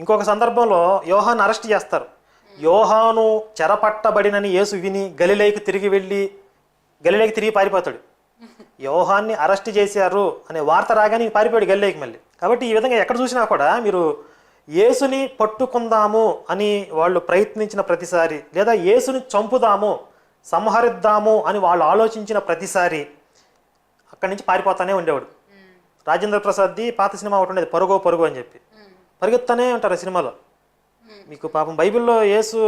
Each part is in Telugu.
ఇంకొక సందర్భంలో యోహాను అరెస్ట్ చేస్తారు. యోహాను చెరపట్టబడినని యేసు విని గలిలేకి తిరిగి వెళ్ళి గలిలేకి తిరిగి పారిపోతాడు. యోహాన్ని అరెస్ట్ చేశారు అనే వార్త రాగానే పారిపోయాడు గలిలేకి మళ్ళీ. కాబట్టి ఈ విధంగా ఎక్కడ చూసినా కూడా మీరు యేసుని పట్టుకుందాము అని వాళ్ళు ప్రయత్నించిన ప్రతిసారి లేదా యేసుని చంపుదాము సంహరిద్దాము అని వాళ్ళు ఆలోచించిన ప్రతిసారి అక్కడి నుంచి పారిపోతానే ఉండేవాడు. రాజేంద్ర ప్రసాద్ది పాత సినిమా ఒకటి ఉండేది పరుగో పరుగు అని చెప్పి. పరిగెత్తానే ఉంటారు ఆ సినిమాలో. మీకు పాపం బైబిల్లో యేసు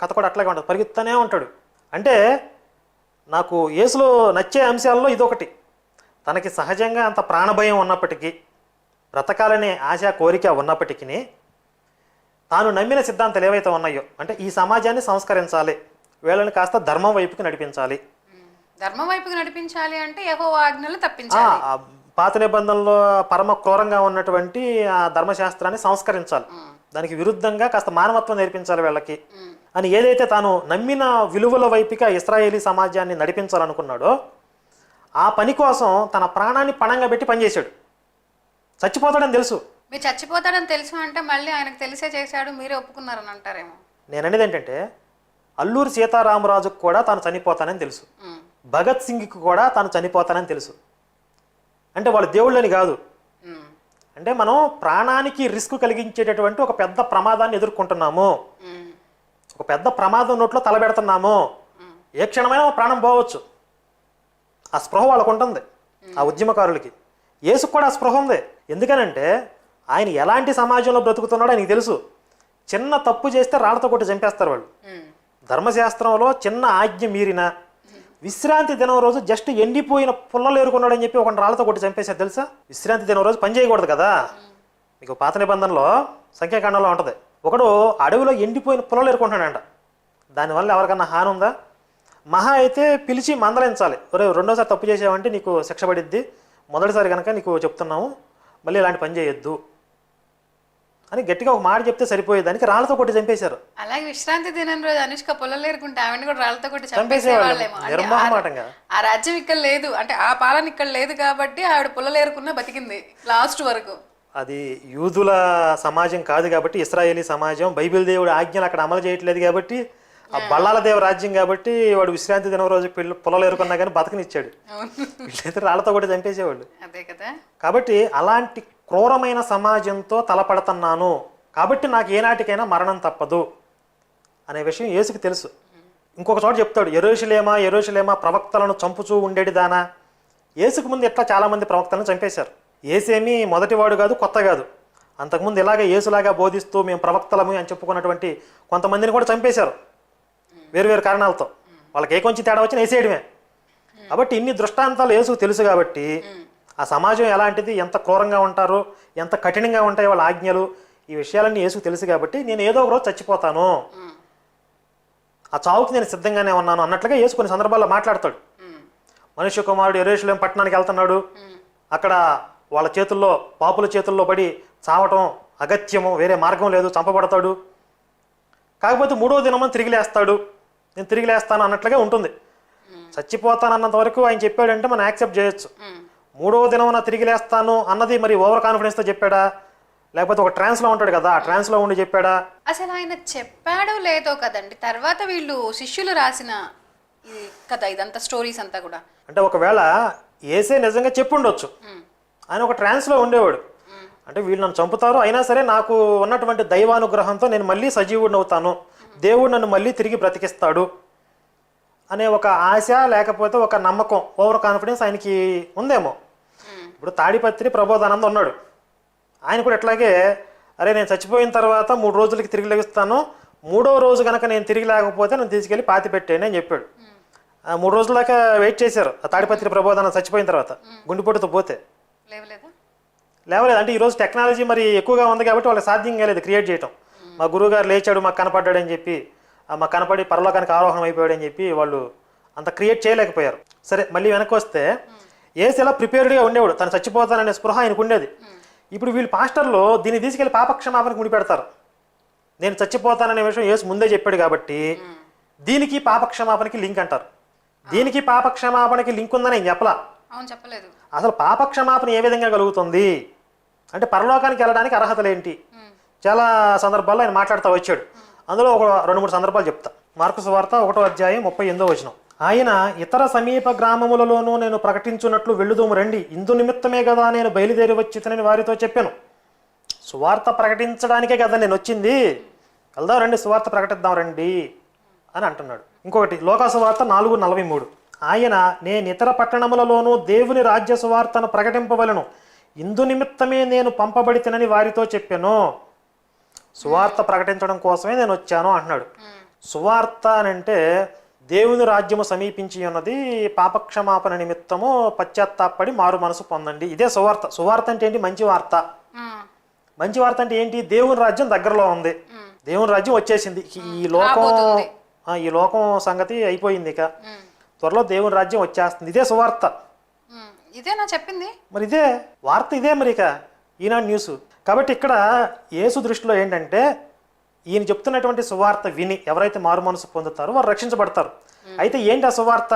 కథ కూడా అట్లాగే ఉంటుంది. పరిగెత్తానే ఉంటాడు. అంటే నాకు యేసులో నచ్చే అంశాల్లో ఇదొకటి. తనకి సహజంగా అంత ప్రాణభయం ఉన్నప్పటికీ బ్రతకాలనే ఆశ కోరిక ఉన్నప్పటికీ తాను నమ్మిన సిద్ధాంతాలు ఏవైతే ఉన్నాయో అంటే ఈ సమాజాన్ని సంస్కరించాలి. వీళ్ళని కాస్త ధర్మం వైపుకి నడిపించాలి. ధర్మం వైపుకి నడిపించాలి అంటే యహో ఆజ్ఞలు తప్పించాలి. పాత నిబంధనలో పరమ క్రూరంగా ఉన్నటువంటి ఆ ధర్మశాస్త్రాన్ని సంస్కరించాలి. దానికి విరుద్ధంగా కాస్త మానవత్వం నేర్పించాలి వీళ్ళకి. అని ఏదైతే తాను నమ్మిన విలువల వైపుగా ఇస్రాయేలీ సమాజాన్ని నడిపించాలనుకున్నాడో ఆ పని కోసం తన ప్రాణాన్ని పణంగా పెట్టి పనిచేశాడు. చచ్చిపోతాడని తెలుసు. మీరు చచ్చిపోతాడని తెలుసు అంటే మళ్ళీ ఆయనకు తెలిసే చేశాడు మీరే ఒప్పుకున్నారని అంటారేమో. నేను అనేది ఏంటంటే అల్లూరి సీతారామరాజుకు కూడా తాను చనిపోతానని తెలుసు. భగత్ సింగ్కి కూడా తాను చనిపోతానని తెలుసు. అంటే వాళ్ళు దేవుళ్ళని కాదు. అంటే మనం ప్రాణానికి రిస్క్ కలిగించేటటువంటి ఒక పెద్ద ప్రమాదాన్ని ఎదుర్కొంటున్నాము. ఒక పెద్ద ప్రమాదం నోట్లో తలబెడుతున్నాము ఏ క్షణమైనా మన ప్రాణం పోవచ్చు. ఆ స్పృహ వాళ్ళకు ఉంటుంది. ఆ ఉద్యమకారులకి. యేసుకు కూడా ఆ స్పృహ ఉంది. ఎందుకనంటే ఆయన ఎలాంటి సమాజంలో బ్రతుకుతున్నాడో ఆయనకి తెలుసు. చిన్న తప్పు చేస్తే రాళ్ళతో కొట్టి చంపేస్తారు వాళ్ళు. ధర్మశాస్త్రంలో చిన్న ఆజ్ఞ మీరిన విశ్రాంతి దినం రోజు జస్ట్ ఎండిపోయిన పుల్లలు ఏరుకున్నాడని చెప్పి ఒక రాళ్ళతో కొట్టి చంపేశారు తెలుసా? విశ్రాంతి దినం రోజు పని చేయకూడదు కదా? మీకు పాత నిబంధనలో సంఖ్యాకాండంలో ఉంటుంది. ఒకడు అడవిలో ఎండిపోయిన పుల్లలు ఏరుకుంటున్నాడంట. దానివల్ల ఎవరికన్నా హాని ఉందా? మహా అయితే పిలిచి మందలించాలి. ఒరే రెండోసారి తప్పు చేసావంటే నీకు శిక్ష పడిద్ది. మొదటిసారి కనుక నీకు చెప్తున్నాము. మళ్ళీ ఇలాంటి పని చేయొద్దు. అని గట్టిగా ఒక మాట చెప్తే సరిపోయేది. దానికి రాళ్ళతో కొట్టి చంపేశారు. అలాగే విశ్రాంతి దినం రోజు అనుష్క పొలలేరుకుంటే ఆవిడ కూడా రాళ్ళతో కొట్టి చంపేసేవాళ్ళు. చంపేసేవాళ్ళేమో. ఆ- రాజ్యం ఇక్కడ లేదు. అంటే ఆ పాలన ఇక్కడ లేదు కాబట్టి ఆవిడ పొలలేరుకున్న బతికింది లాస్ట్ వరకు. అది యూదుల సమాజం కాదు కాబట్టి ఇస్రాయేలీ సమాజం బైబిల్ దేవుడు ఆజ్ఞలు అక్కడ అమలు చేయట్లేదు కాబట్టి ఆ బల్లాల దేవ రాజ్యం కాబట్టి వాడు విశ్రాంతి దినం రోజు పిల్ల పొలాలు ఎరుకున్నా కానీ బతకనిచ్చాడు. వీళ్ళైతే రాళ్ళతో కూడా చంపేసేవాళ్ళు. అదే కదా. కాబట్టి అలాంటి క్రూరమైన సమాజంతో తలపడుతున్నాను. కాబట్టి నాకు ఏనాటికైనా మరణం తప్పదు అనే విషయం యేసుకు తెలుసు. ఇంకొక చోట చెప్తాడు ఎరోషులేమా ఎరోషులేమా ప్రవక్తలను చంపుచూ ఉండేది దానా? యేసుకు ముందు ఎట్లా చాలామంది ప్రవక్తలను చంపేశారు. ఏసేమీ మొదటివాడు కాదు కొత్త కాదు. అంతకుముందు ఇలాగే యేసులాగా బోధిస్తూ మేము ప్రవక్తలము అని చెప్పుకున్నటువంటి కొంతమందిని కూడా చంపేశారు. వేరు కారణాలతో. వాళ్ళకి ఏ కొంచెం తేడా వచ్చినా వేసేయడమే కాబట్టి ఇన్ని దృష్టాంతాలు యేసుకు తెలుసు కాబట్టి ఆ సమాజం ఎలాంటిది ఎంత క్రూరంగా ఉంటారు ఎంత కఠినంగా ఉంటాయి వాళ్ళ ఆజ్ఞలు ఈ విషయాలన్నీ యేసుకు తెలుసు కాబట్టి నేను ఏదో ఒక రోజు చచ్చిపోతాను. ఆ చావుకి నేను సిద్ధంగానే ఉన్నాను అన్నట్లుగా యేసు కొన్ని సందర్భాల్లో మాట్లాడతాడు. మనుష్య కుమారుడు ఎరేషులేం పట్టణానికి వెళ్తున్నాడు. అక్కడ వాళ్ళ చేతుల్లో పాపుల చేతుల్లో పడి చావటం అగత్యము వేరే మార్గం లేదు చంపబడతాడు. కాకపోతే మూడో దినమని తిరిగి లేస్తాడు. నేను తిరిగి లేస్తాను అన్నట్లుగా ఉంటుంది. చచ్చిపోతానన్నంత వరకు ఆయన చెప్పాడంటే మనం యాక్సెప్ట్ చేయొచ్చు. మూడో దినమున తిరిగి లేస్తాను అన్నది మరి ఓవర్ కాన్ఫిడెన్స్తో చెప్పాడా? లేకపోతే ఒక ట్రాన్స్లో ఉంటాడు కదా ఆ ట్రాన్స్లో ఉండి చెప్పాడా? అసలు ఆయన చెప్పాడో లేదో కదండి. తర్వాత వీళ్ళు శిష్యులు రాసిన కదా ఇదంతా స్టోరీస్ అంతా కూడా. అంటే ఒకవేళ ఏసే నిజంగా చెప్పుండొచ్చు. ఆయన ఒక ట్రాన్స్లో ఉండేవాడు. అంటే వీళ్ళు నన్ను చంపుతారు అయినా సరే నాకు ఉన్నటువంటి దైవానుగ్రహంతో నేను మళ్ళీ సజీవుడిని అవుతాను. దేవుడు నన్ను మళ్ళీ తిరిగి బ్రతికిస్తాడు అనే ఒక ఆశ లేకపోతే ఒక నమ్మకం ఓవర్ కాన్ఫిడెన్స్ ఆయనకి ఉందేమో. ఇప్పుడు తాడిపత్రి ప్రబోధానంద ఉన్నాడు. ఆయన కూడా ఎట్లాగే అరే నేను చచ్చిపోయిన తర్వాత మూడు రోజులకి తిరిగి లెగుస్తాను మూడో రోజు కనుక నేను తిరిగి లేకపోతే నేను తీసుకెళ్ళి పాతి పెట్టాను అని చెప్పాడు. ఆ మూడు రోజుల దాకా వెయిట్ చేశారు ఆ తాడిపత్రి ప్రబోధానం చచ్చిపోయిన తర్వాత గుండెపోటుతో పోతే. లేవలేదా? లేవలేదు అంటే ఈరోజు టెక్నాలజీ మరి ఎక్కువగా ఉంది కాబట్టి వాళ్ళకి సాధ్యం కాలేదు క్రియేట్ చేయటం. మా గురువుగారు లేచాడు మాకు కనపడ్డాడు అని చెప్పి మాకు కనపడి పరలోకానికి ఆరోహణం అయిపోయాడు అని చెప్పి వాళ్ళు అంత క్రియేట్ చేయలేకపోయారు. సరే మళ్ళీ వెనక్కి వస్తే ఏసు ఎలా ప్రిపేర్డ్గా ఉండేవాడు. తను చచ్చిపోతాననే స్పృహ ఆయనకు ఉండేది ఇప్పుడు వీళ్ళు పాస్టర్లు దీన్ని తీసుకెళ్ళి పాపక్షమాపణకు ముడిపెడతారు నేను చచ్చిపోతాననే విషయం యేసు ముందే చెప్పాడు కాబట్టి దీనికి పాపక్షమాపణకి లింక్ అంటారు. దీనికి పాపక్షమాపణకి లింక్ ఉందని నేను చెప్పలా. అవును చెప్పలేదు. అసలు పాపక్షమాపణ ఏ విధంగా కలుగుతుంది? అంటే పరలోకానికి వెళ్ళడానికి అర్హతలు ఏంటి. చాలా సందర్భాల్లో ఆయన మాట్లాడుతూ వచ్చాడు. అందులో ఒక రెండు మూడు సందర్భాలు చెప్తా. మార్కు సువార్త ఒకటో అధ్యాయం ముప్పై ఎనిమిదో వచనం. ఆయన ఇతర సమీప గ్రామములలోనూ నేను ప్రకటించున్నట్లు వెళ్ళుదోము రండి. ఇందు నిమిత్తమే కదా నేను బయలుదేరి వచ్చితనని వారితో చెప్పాను. సువార్త ప్రకటించడానికే కదా నేను వచ్చింది. వెళ్దాం రండి సువార్త ప్రకటిద్దాం రండి అని అంటున్నాడు. ఇంకొకటి లోకా సువార్త నాలుగు నలభై మూడు. ఆయన నేను ఇతర పట్టణములలోనూ దేవుని రాజ్య సువార్తను ప్రకటింపవలను. ఇందు నిమిత్తమే నేను పంపబడితేనని వారితో చెప్పాను. సువార్త ప్రకటించడం కోసమే నేను వచ్చాను అంటున్నాడు. సువార్త అని అంటే దేవుని రాజ్యము సమీపించి ఉన్నది పాపక్షమాపణ నిమిత్తము పశ్చాత్తాపడి మారు మనసు పొందండి. ఇదే సువార్త. సువార్త అంటే ఏంటి? మంచి వార్త. మంచి వార్త అంటే ఏంటి? దేవుని రాజ్యం దగ్గరలో ఉంది. దేవుని రాజ్యం వచ్చేసింది. ఈ లోకం ఈ లోకం సంగతి అయిపోయింది ఇక. త్వరలో దేవుని రాజ్యం వచ్చేస్తుంది. ఇదే సువార్త. ఉమ్. ఇదేనా చెప్పింది. మరి ఇదే వార్త ఇదే మరి ఇక. ఈనాడు న్యూస్. కాబట్టి ఇక్కడ యేసు దృష్టిలో ఏంటంటే ఈయన చెప్తున్నటువంటి సువార్త విని ఎవరైతే మారు మనసు పొందుతారో వారు రక్షించబడతారు. అయితే ఏంటి ఆ సువార్త?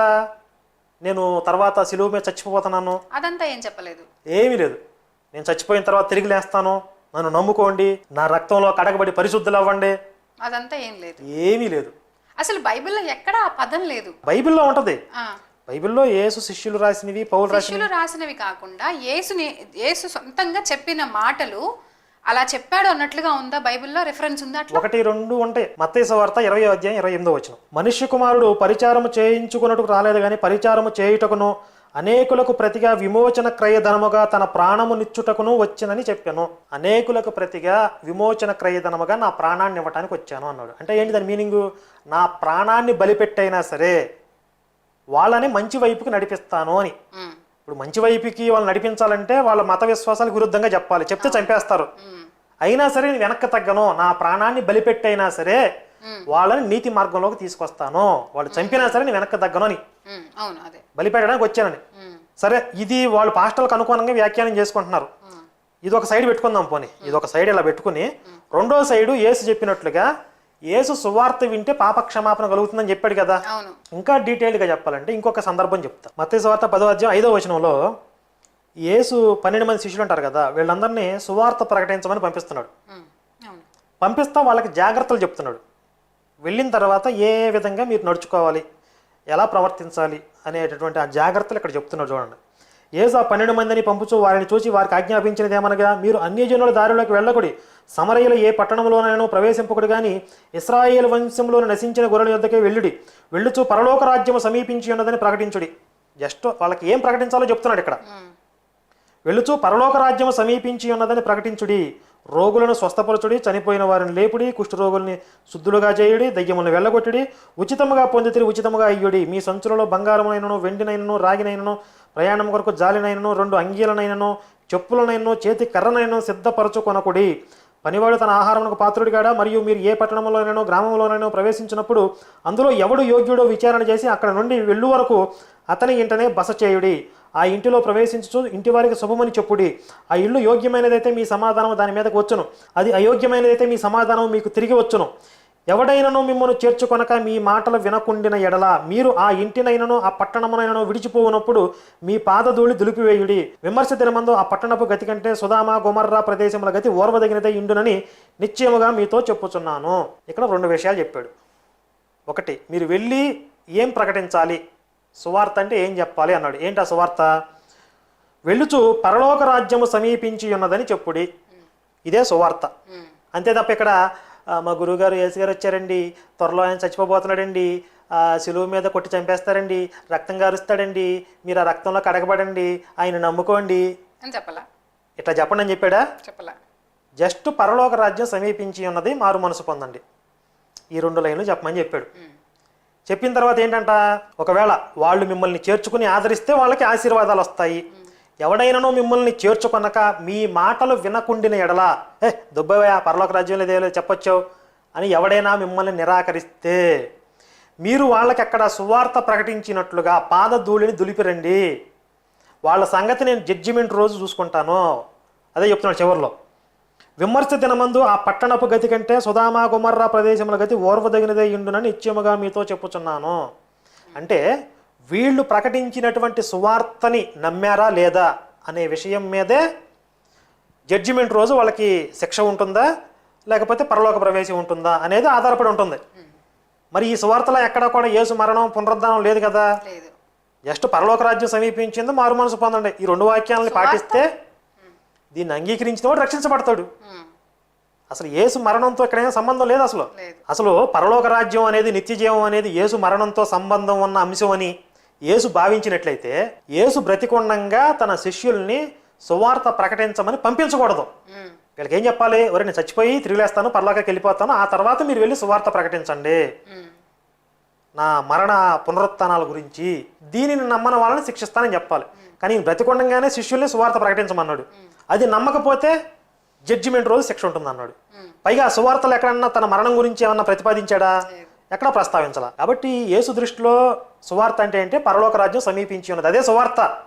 నేను తర్వాత సిలువు మీద చచ్చిపోతున్నాను. అదంతా ఏం చెప్పలేదు. ఏమీ లేదు. నేను చచ్చిపోయిన తర్వాత తిరిగి లేస్తాను. నన్ను నమ్ముకోండి. నా రక్తంలో కడగబడి పరిశుద్ధులు అవ్వండి అదంతా ఏం లేదు. ఏమీ లేదు. అసలు బైబిల్లో ఎక్కడా ఆ పదం లేదు? బైబిల్లో ఉంటది. బైబిల్లో యేసు శిష్యులు రాసినవి. శిష్యులు రాసినవి కాకుండా యేసుని యేసు సొంతంగా చెప్పిన మాటలు అలా చెప్పాడు అన్నట్లుగా ఉందా? బైబిల్లో రిఫరెన్స్ ఉందా అట్లా? ఒకటి రెండు ఉంటాయి మత్తయి వార్త ఇరవై అధ్యాయం ఇరవై ఎనిమిదో వచ్చిన మనుష్య కుమారుడు పరిచారము చేయించుకున్నట్టుకు రాలేదు కానీ పరిచారము చేయుటకును అనేకులకు ప్రతిగా విమోచన క్రయధనముగా తన ప్రాణము నిచ్చుటకును వచ్చినని చెప్పాను. అనేకులకు ప్రతిగా విమోచన క్రయధనముగా నా ప్రాణాన్ని ఇవ్వటానికి వచ్చాను అన్నాడు. అంటే ఏంటి దాని మీనింగ్? నా ప్రాణాన్ని బలిపెట్టైనా సరే వాళ్ళని మంచి వైపుకి నడిపిస్తాను అని. ఇప్పుడు మంచి వైపుకి వాళ్ళు నడిపించాలంటే వాళ్ళ మత విశ్వాసాలకు విరుద్ధంగా చెప్పాలి. చెప్తే చంపేస్తారు. అయినా సరే నేను వెనక్కి తగ్గను. నా ప్రాణాన్ని బలిపెట్టైనా సరే. వాళ్ళని నీతి మార్గంలోకి తీసుకొస్తాను. వాళ్ళు చంపినా సరే నేను వెనక్కి తగ్గను అని. బలిపెట్టడానికి వచ్చానని. సరే ఇది వాళ్ళు పాస్టర్లకు అనుగుణంగా వ్యాఖ్యానం చేసుకుంటున్నారు. ఇది ఒక సైడ్ పెట్టుకుందాం పోనీ. ఇది ఒక సైడ్ ఇలా పెట్టుకుని రెండో సైడు యేసు చెప్పినట్లుగా యేసు సువార్త వింటే పాప క్షమాపణ కలుగుతుందని చెప్పాడు కదా. ఇంకా డీటెయిల్డ్గా చెప్పాలంటే ఇంకొక సందర్భం చెప్తా. మత్తయి సువార్త పదో అధ్యాయం ఐదో వచనంలో యేసు పన్నెండు మంది శిష్యులు ఉంటారు కదా వీళ్ళందరినీ సువార్త ప్రకటించమని పంపిస్తున్నాడు. పంపిస్తా వాళ్ళకి జాగ్రత్తలు చెప్తున్నాడు. వెళ్ళిన తర్వాత ఏ విధంగా మీరు నడుచుకోవాలి ఎలా ప్రవర్తించాలి అనేటటువంటి ఆ జాగ్రత్తలు ఇక్కడ చెప్తున్నాడు చూడండి. ఏసు ఆ పన్నెండు మందిని పంపుచు వారిని చూసి వారికి ఆజ్ఞాపించినది ఏమనగా మీరు అన్యజనుల దారిలోకి వెళ్ళకుడి సమరయులు ఏ పట్టణంలోనైనా ప్రవేశింపకుడు కానీ ఇస్రాయేల్ వంశంలో నశించిన గొర్రెల యొద్దకే వెళ్ళుడి. వెళ్ళుచు పరలోక రాజ్యము సమీపించి ఉన్నదని ప్రకటించుడి. జస్ట్ వాళ్ళకి ఏం ప్రకటించాలో చెప్తున్నాడు ఇక్కడ. వెళ్ళుచు పరలోక రాజ్యము సమీపించి ఉన్నదని ప్రకటించుడి. రోగులను స్వస్థపరచుడి చనిపోయిన వారిని లేపుడి కుష్ఠరోగుల్ని శుద్ధులుగా చేయుడి దయ్యములను వెళ్ళగొట్టుడి ఉచితముగా పొందితిరి ఉచితముగా అయ్యుడి. మీ సంచులలో బంగారమునైనను వెండినైనను రాగినైనను ప్రయాణం కొరకు జాలినైనను రెండు అంగీలనైనను చెప్పులనైనను చేతి కర్రనైనను సిద్ధపరచుకొనకుడి. పనివాడు తన ఆహారమునకు పాత్రుడిగాడా? మరియు మీరు ఏ పట్టణంలోనైనా గ్రామంలోనైనా ప్రవేశించినప్పుడు అందులో ఎవడు యోగ్యుడో విచారణ చేసి అక్కడ నుండి వెళ్ళు వరకు అతని ఇంటనే బస చేయుడి. ఆ ఇంటిలో ప్రవేశించు ఇంటి వారికి శుభమని చెప్పుడి. ఆ ఇల్లు యోగ్యమైనదైతే మీ సమాధానం దాని మీదకు వచ్చును. అది అయోగ్యమైనదైతే మీ సమాధానం మీకు తిరిగి వచ్చును. ఎవడైనను మిమ్మల్ని చేర్చుకొనక మీ మాటలు వినకుండిన ఎడల మీరు ఆ ఇంటినైనను ఆ పట్టణమునైనను విడిచిపోవునప్పుడు మీ పాదధూళి దులిపివేయుడి. విమర్శ దినమందు ఆ పట్టణపు గతి కంటే సుధామ గుమర్రా ప్రదేశముల గతి ఓర్వదగినదే ఇండునని నిశ్చయముగా మీతో చెప్పుచున్నాను. ఇక్కడ రెండు విషయాలు చెప్పాడు. ఒకటి మీరు వెళ్ళి ఏం ప్రకటించాలి? సువార్త అంటే ఏం చెప్పాలి అన్నాడు. ఏంటి ఆ సువార్త? వెళ్ళుచు పరలోక రాజ్యము సమీపించి ఉన్నదని చెప్పుడి ఇదే సువార్త. అంతే తప్ప ఇక్కడ మా గురువుగారు ఏసు గారు వచ్చారండి. త్వరలో ఆయన చచ్చిపోబోతున్నాడండి. ఆ, సిలువ మీద కొట్టి చంపేస్తారండి. రక్తం గారుస్తాడండి. మీరు ఆ రక్తంలో కడగబడండి. ఆయన నమ్ముకోండి. అని చెప్పలా? ఇట్లా చెప్పండి అని చెప్పాడా? చెప్పలా. జస్ట్ పరలోక రాజ్యం సమీపించి ఉన్నది మారు మనసు పొందండి. ఈ రెండు లైన్లు చెప్పమని చెప్పాడు. చెప్పిన తర్వాత ఏంటంట? ఒకవేళ వాళ్ళు మిమ్మల్ని చేర్చుకుని ఆదరిస్తే వాళ్ళకి ఆశీర్వాదాలు వస్తాయి. ఎవడైనను మిమ్మల్ని చేర్చుకొనక మీ మాటలు వినకుండిన ఎడలా ఏ దుబ్బవయా పరలోక రాజ్యంలో ఏదో చెప్పొచ్చు అని ఎవడైనా మిమ్మల్ని నిరాకరిస్తే మీరు వాళ్ళకి అక్కడ సువార్త ప్రకటించినట్లుగా పాదధూళిని దులిపిరండి. వాళ్ళ సంగతి నేను జడ్జిమెంట్ రోజు చూసుకుంటాను. అదే చెప్తున్నాడు చివరిలో. విమర్శ దినమందు ఆ పట్టణపు గతి కంటే సుధామా గుమర్రా ప్రదేశముల గతి ఓర్వదగినదే ఇండునని నిత్యముగా మీతో చెప్పుచున్నాను. అంటే వీళ్ళు ప్రకటించినటువంటి సువార్తని నమ్మారా లేదా అనే విషయం మీదే జడ్జిమెంట్ రోజు వాళ్ళకి శిక్ష ఉంటుందా? లేకపోతే పరలోక ప్రవేశం ఉంటుందా అనేది ఆధారపడి ఉంటుంది. మరి ఈ సువార్తలో ఎక్కడ కూడా యేసు మరణం పునరుద్ధానం లేదు కదా? జస్ట్ పరలోక రాజ్యం సమీపించింది మారు మనసు పొందండి. ఈ రెండు వాక్యాలను పాటిస్తే దీన్ని అంగీకరించిన వాడు రక్షించబడతాడు. అసలు యేసు మరణంతో ఎక్కడైనా సంబంధం లేదు అసలు. అసలు పరలోక రాజ్యం అనేది నిత్య జీవం అనేది యేసు మరణంతో సంబంధం ఉన్న అంశం అని యేసు భావించినట్లయితే యేసు బ్రతికొండంగా తన శిష్యుల్ని సువార్త ప్రకటించమని పంపించకూడదు. వీళ్ళకి ఏం చెప్పాలి? ఒరే నేను చచ్చిపోయి తిరిగిలేస్తాను పరలోకకి వెళ్ళిపోతాను ఆ తర్వాత మీరు వెళ్ళి సువార్త ప్రకటించండి. నా మరణ పునరుత్థానాల గురించి దీనిని నమ్మని వాళ్ళని శిక్షిస్తానని చెప్పాలి. కానీ బ్రతికొండంగానే శిష్యుల్ని సువార్త ప్రకటించమన్నాడు. అది నమ్మకపోతే జడ్జిమెంట్ రోజు శిక్ష ఉంటుంది అన్నాడు. పైగా సువార్తలు ఎక్కడన్నా తన మరణం గురించి ఏమన్నా ప్రతిపాదించాడా? ఎక్కడా ప్రస్తావించాల. కాబట్టి యేసు దృష్టిలో సువార్త అంటే ఏంటి? పరలోక రాజ్యం సమీపించి ఉన్నది. అదే సువార్త.